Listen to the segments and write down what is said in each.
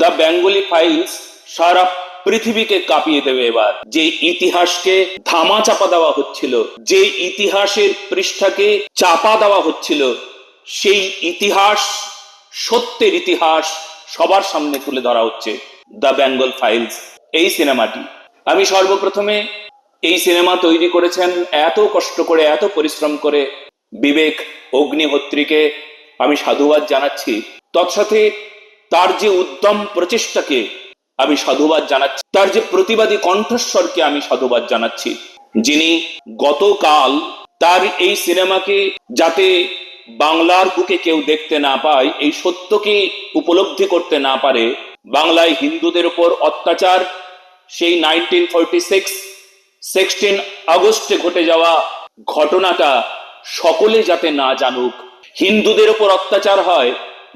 The Bengali files সারা পৃথিবীকে কাঁপিয়ে দেবে এবার। যে ইতিহাসকে ধামা চাপা দেওয়া হচ্ছিল, যে ইতিহাসের পৃষ্ঠাকে চাপা দেওয়া হচ্ছিল, সেই ইতিহাস, সত্যের ইতিহাস সবার সামনে তুলে ধরা হচ্ছে দ্য বেঙ্গল ফাইলস এই সিনেমাটি। আমি সর্বপ্রথমে এই সিনেমা তৈরি করেছেন এত কষ্ট করে, এত পরিশ্রম করে বিবেক অগ্নিহোত্রীকে আমি সাধুবাদ জানাচ্ছি। তৎসাথে তার যে উদ্যম প্রচেষ্টাকে আমি সাধুবাদ জানাচ্ছি, তার যে প্রতিবাদী কণ্ঠস্বরকে আমি সাধুবাদ জানাচ্ছি, যিনি গতকাল তার এই সিনেমাকে যাতে বাংলার বুকে কেউ দেখতে না পায়, এই সত্যকে উপলব্ধি করতে না পারে, বাংলায় হিন্দুদের উপর অত্যাচার, সেই নাইনটিন ফোরটি সিক্স, সিক্সটিন আগস্টে ঘটে যাওয়া ঘটনাটা সকলে যাতে না জানুক। হিন্দুদের উপর অত্যাচার হয়,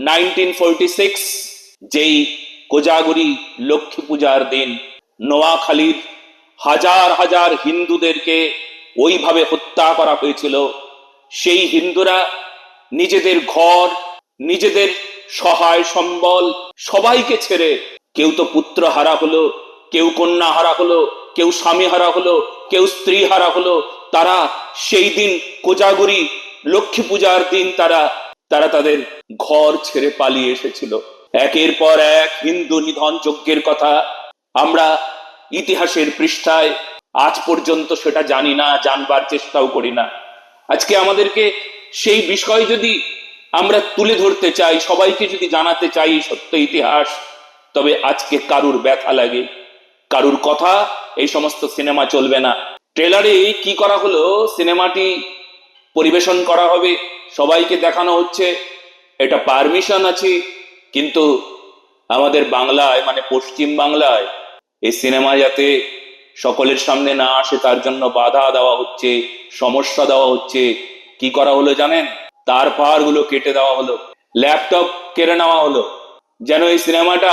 নাইনটিন ফোরটি সিক্স যেই কোজাগরি লক্ষ্মী পূজার দিন নোয়াখালীর হাজার হাজার হিন্দুদেরকে ওইভাবে হত্যা করা হয়েছিল, সেই হিন্দুরা নিজেদের ঘর, নিজেদের সহায় সম্বল সবাইকে ছেড়ে কেউ তো পুত্র হারা হলো, কেউ কন্যা হারা হলো, কেউ স্বামী হারা হলো, কেউ স্ত্রী হারা হলো, তারা সেই দিন কোজাগরি লক্ষ্মী পূজার দিন তারা তারা তাদের ঘর ছেড়ে পালিয়ে এসেছিল। একের পর এক হিন্দু নিধন যজ্ঞের কথা। আমরা ইতিহাসের পৃষ্ঠায় আজ পর্যন্ত সেটা জানি না, জানবার চেষ্টাও করি না। আজকে আমাদেরকে সেই বিষয় যদি আমরা তুলে ধরতে চাই, সবাইকে যদি জানাতে চাই সত্য ইতিহাস, তবে আজকে কারুর ব্যথা লাগে, কারুর কথা এই সমস্ত সিনেমা চলবে না। ট্রেলারে কি করা হলো? সিনেমাটি পরিবেশন করা হবে, সবাইকে দেখানো হচ্ছে, এটা পারমিশন আছে কিন্তু আমাদের বাংলায় মানে পশ্চিম বাংলায়, এই সিনেমা যাতে সকলের সামনে না আসে, তার জন্য বাধা দেওয়া হচ্ছে, সমস্যা দেওয়া হচ্ছে, কি করা হলো জানেন? তার পাহাড়গুলো কেটে দেওয়া হলো, ল্যাপটপ কেড়ে নেওয়া হলো, যেন এই সিনেমাটা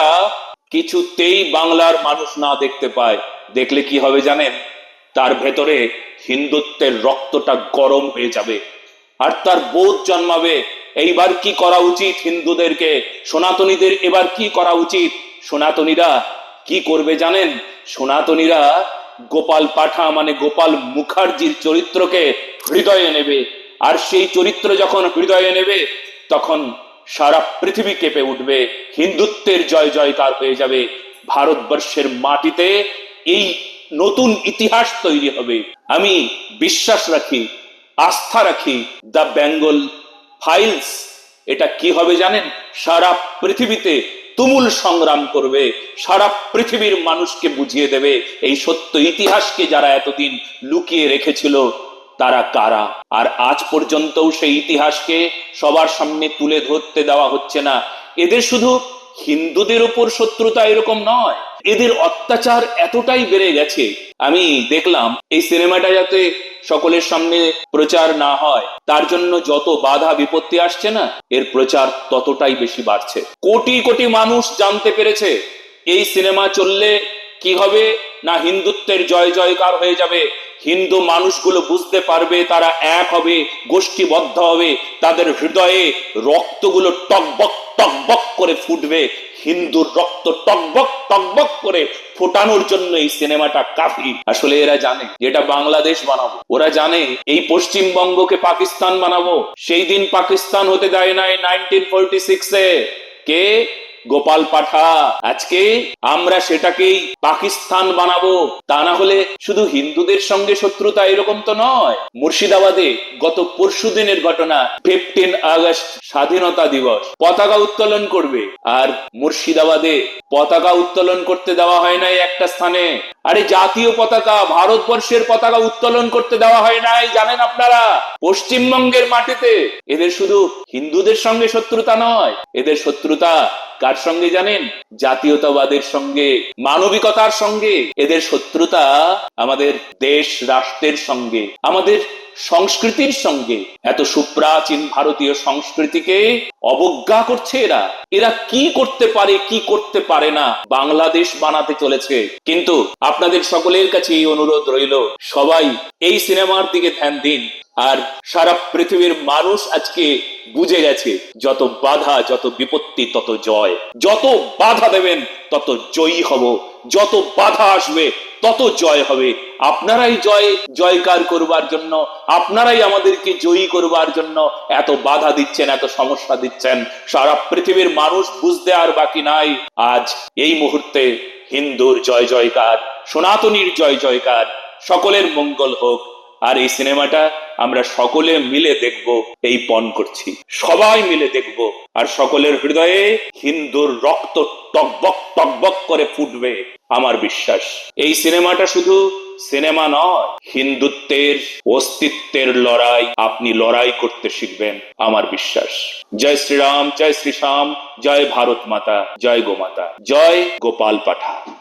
কিছুতেই বাংলার মানুষ না দেখতে পায়। দেখলে কি হবে জানেন? তার ভেতরে হিন্দুত্বের রক্তটা গরম হয়ে যাবে, আর তার বোধ জন্মাবে এইবার কি করা উচিত হিন্দুদেরকে? সনাতনীদের এবার কি করা উচিত? সনাতনীরা কি করবে জানেন? সনাতনীরা গোপাল পাঠা মানে গোপাল মুখার্জির চরিত্রকে হৃদয়ে নেবে। আর সেই চরিত্র যখন হৃদয়ে নেবে, তখন সারা পৃথিবী কেঁপে উঠবে। হিন্দুত্বের জয় জয়কার হয়ে যাবে। ভারতবর্ষের মাটিতে এই নতুন ইতিহাস তৈরি হবে। আমি বিশ্বাস রাখি, আস্থা রাখি, দ্য বেঙ্গল ফাইলস, এটা কি হবে জানেন? সারা পৃথিবীতে তুমুল সংগ্রাম করবে, সারা পৃথিবীর মানুষকে বুঝিয়ে দেবে এই সত্য ইতিহাসকে যারা এতদিন লুকিয়ে রেখেছিল, তারা কারা? আর আজ পর্যন্তও সেই ইতিহাসকে সবার সামনে তুলে ধরতে দেওয়া হচ্ছে না। এদের শুধু হিন্দুদের উপর শত্রুতা এরকম নয়। এদের অত্যাচার এতটাই বেড়ে গেছে। আমি দেখলাম, এই সিনেমাটা যাতে সকলের সামনে প্রচার না হয়, তার জন্য যত বাধা বিপত্তি আসছে না, এর প্রচার ততটাই বেশি বাড়ছে। কোটি কোটি মানুষ জানতে পেরেছে, এই সিনেমা চললে কি হবে? না হিন্দুত্বের জয় জয়কার হয়ে যাবে। হিন্দু মানুষগুলো বুঝতে পারবে তারা এক হবে, গোষ্ঠীবদ্ধ হবে, তাদের হৃদয়ে রক্তগুলো টকবক টকবক করে ফুটবে। হিন্দুর রক্ত টকবক টকবক করে ফোটানোর জন্য এই সিনেমাটা কাফি। আসলে এরা জানে এটা বাংলাদেশ বানাবো। ওরা জানে এই পশ্চিমবঙ্গকে পাকিস্তান বানাবো। সেই দিন পাকিস্তান হতে দেয় নাই নাইনটিন ফোরটি সিক্সে কে? গোপাল পাঠা, আজকে আমরা সেটাকেই পাকিস্তান বানাবো। তা না হলে শুধু হিন্দুদের সঙ্গে শত্রুতা এরকম তো নয়। মুর্শিদাবাদে গত পরশু দিনের ঘটনা ফিফটিন আগস্ট স্বাধীনতা দিবস, পতাকা উত্তোলন করবে। আর মুর্শিদাবাদে পতাকা উত্তোলন করতে দেওয়া হয় নাই একটা স্থানে। আরে জাতীয় পতাকা, ভারতবর্ষের পতাকা উত্তোলন করতে দেওয়া হয় নাই, জানেন আপনারা? পশ্চিমবঙ্গের মাটিতে। এদের শুধু হিন্দুদের সঙ্গে শত্রুতা নয়, এদের শত্রুতা কার সঙ্গে জানেন? জাতীয়তাবাদের সঙ্গে, মানবিকতার সঙ্গে, এদের শত্রুতা আমাদের দেশ রাষ্ট্রের সঙ্গে, আমাদের সংস্কৃতির সঙ্গে। এত সুপ্রাচীন ভারতীয় সংস্কৃতিকে অবজ্ঞা করছে এরা। এরা কি করতে পারে, কি করতে পারে না, বাংলাদেশ বানাতে চলেছে। কিন্তু আপনাদের সকলের কাছে এই অনুরোধ রইল, সবাই এই সিনেমার দিকে ধ্যান দিন। আর সারা পৃথিবীর মানুষ আজকে বুঝে গেছে, যত বাধা, যত বিপত্তি, তত জয়। যত বাধা দেবেন, তত জয়ী হব। যত বাধা আসবে, তত জয় হবে। আপনারাই জয়, জয়কার করবার জন্য, আপনারাই আমাদেরকে জয়ী করবার জন্য এত বাধা দিচ্ছেন, এত সমস্যা দিচ্ছেন। সারা পৃথিবীর মানুষ বুঝতে আর বাকি নাই। আজ এই মুহূর্তে হিন্দুর জয়, জয়কার, সনাতনীর জয়, জয়কার। সকলের মঙ্গল হোক। আর এই সিনেমাটা আমরা সকলে মিলে দেখব, এই পণ করছি। সবাই মিলে দেখব, আর সকলের হৃদয়ে হিন্দুর রক্ত টকবক টকবক করে ফুটবে আমার বিশ্বাস। এই সিনেমাটা শুধু সিনেমা নয়, হিন্দুত্বের, অস্তিত্বের লড়াই আপনি লড়াই করতে শিখবেন আমার বিশ্বাস। জয় শ্রীরাম, জয় শ্রী শ্রীশ্যাম, জয় ভারত মাতা, জয় গোমাতা, জয় গোপাল পাঠা।